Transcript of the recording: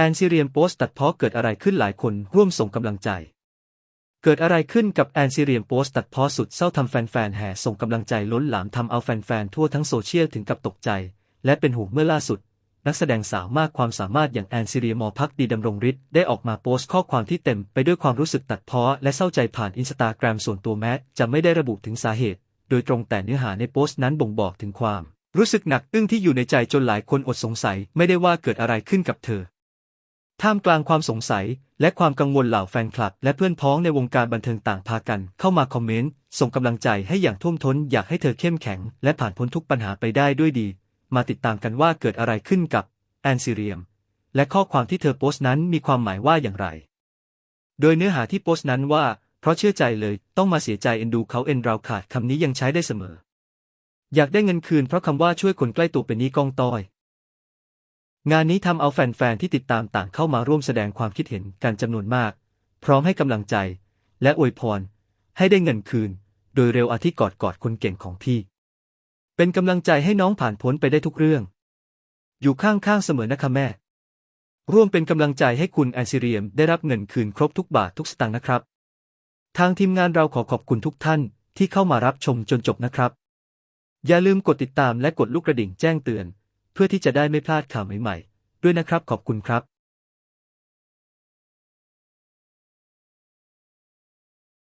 แอนซีเรียมโพสต์ตัดเพ้อเกิดอะไรขึ้นหลายคนร่วมส่งกำลังใจ เกิดอะไรขึ้นกับแอนซีเรียมโพสต์ตัดเพ้อสุดเศร้าทำแฟนๆแห่ส่งกำลังใจล้นหลามทำเอาแฟนๆทั่วทั้งโซเชียลถึงกับตกใจ และเป็นห่วงเมื่อล่าสุด นักแสดงสาวมากความสามารถอย่างแอนซีเรียมอพักดีดำรงฤทธิ์ได้ออกมาโพสต์ข้อความที่เต็มไปด้วยความรู้สึกตัดเพ้อและเศร้าใจผ่านอินสตาแกรมส่วนตัวแม้จะไม่ได้ระบุถึงสาเหตุ โดยตรงแต่เนื้อหาในโพสต์นั้นบ่งบอกถึงความ รู้สึกหนักอึ้งที่อยู่ในใจจนหลายคนอดสงสัย ไม่ได้ว่าเกิดอะไรขึ้นกับเธอ ท่ามกลางความสงสัย และความกังวลเหล่าแฟนคลับ และเพื่อนพ้องในวงการบันเทิงต่างพากันเข้ามาคอมเมนต์ ส่งกำลังใจให้อย่างท่วมท้นอยากให้เธอเข้มแข็ง และผ่านพ้นทุกปัญหาไปได้ด้วยดี มาติดตามกันว่าเกิดอะไรขึ้นกับแอนซิเรียม และข้อความที่เธอโพสต์นั้นมีความหมายว่าอย่างไร โดยเนื้อหาที่โพสต์นั้นว่า เพราะเชื่อใจเลยต้องมาเสียใจเอ็นดูเขาเอ็นเราขาดคำนี้ยังใช้ได้เสมอ อยากได้เงินคืนเพราะคำว่าช่วยคนใกล้ตัวเป็นนี้กองต้อย งานนี้ทำเอาแฟนๆ ที่ติดตามต่างเข้ามาร่วมแสดงความคิดเห็นกันจำนวนมาก พร้อมให้กำลังใจ และอวยพร ให้ได้เงินคืน โดยเร็วอาทิกอดกอดคนเก่งของพี่ เป็นกำลังใจให้น้องผ่านพ้นไปได้ทุกเรื่อง อยู่ข้างๆ เสมอนะคะแม่ ร่วมเป็นกำลังใจให้คุณแอนซิเรียมได้รับเงินคืนครบทุกบาททุกสตางค์นะครับ ทางทีมงานเราขอขอบคุณทุกท่านที่เข้ามารับชมจนจบนะครับ อย่าลืมกดติดตามและกดลูกกระดิ่งแจ้งเตือน พื่อที่จะได้ไม่พลาดข่าวใหม่ๆ ด้วยนะครับขอบคุณครับ